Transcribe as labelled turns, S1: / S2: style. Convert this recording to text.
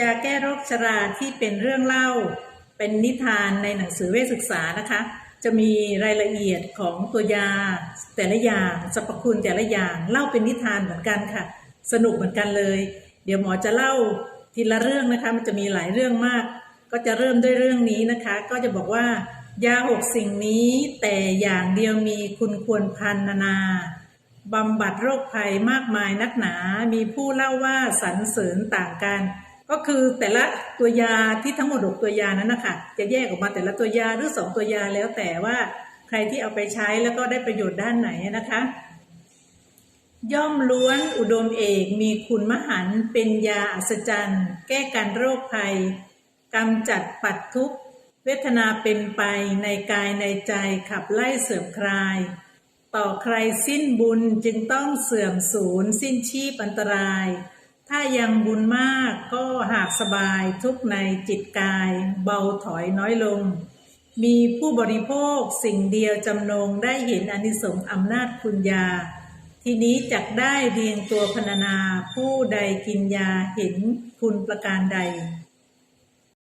S1: ยาแก้โรคชราที่เป็นเรื่องเล่า เป็นนิทานในหนังสือเวชศึกษานะคะ จะมีรายละเอียดของตัวยาแต่ละอย่างสรรพคุณแต่ละอย่างเล่าเป็นนิทานเหมือนกันค่ะ สนุกเหมือนกันเลย เดี๋ยวหมอจะเล่าทีละเรื่องนะคะมันจะมีหลายเรื่องมาก ก็จะเริ่มด้วยเรื่องนี้นะคะ ก็จะบอกว่ายาหกสิ่งนี้แต่อย่างเดียวมีคุณควรพันนานาบำบัดโรคภัยมากมายนักหนา มีผู้เล่าว่าสรรเสริญต่างกัน ก็คือแต่ละตัวยาที่ทั้งหมดหกตัวยานั้นนะคะจะแยกออกมาแต่ละตัวยาหรือสองตัวยาแล้วแต่ว่าใครที่เอาไปใช้แล้วก็ได้ประโยชน์ด้านไหนนะคะ ย่อมล้วนอุดมเอกมีคุณมหันเป็นยาอัศจรรย์ แก้การโรคภัยกำจัดปัดทุกเวทนาเป็นไปในกายในใจขับไล่เสื่อมคลาย ต่อใครสิ้นบุญจึงต้องเสื่อมสูญสิ้นชีพอันตราย ถ้ายังบุญมากก็หากสบายทุกในจิตกาย เบาถอยน้อยลง มีผู้บริโภคสิ่งเดียวจำนงได้เห็นอนิสงส์อำนาจคุณยา ทีนี้จักได้เรียงตัวพรรณนาผู้ใดกินยาเห็นคุณประการใด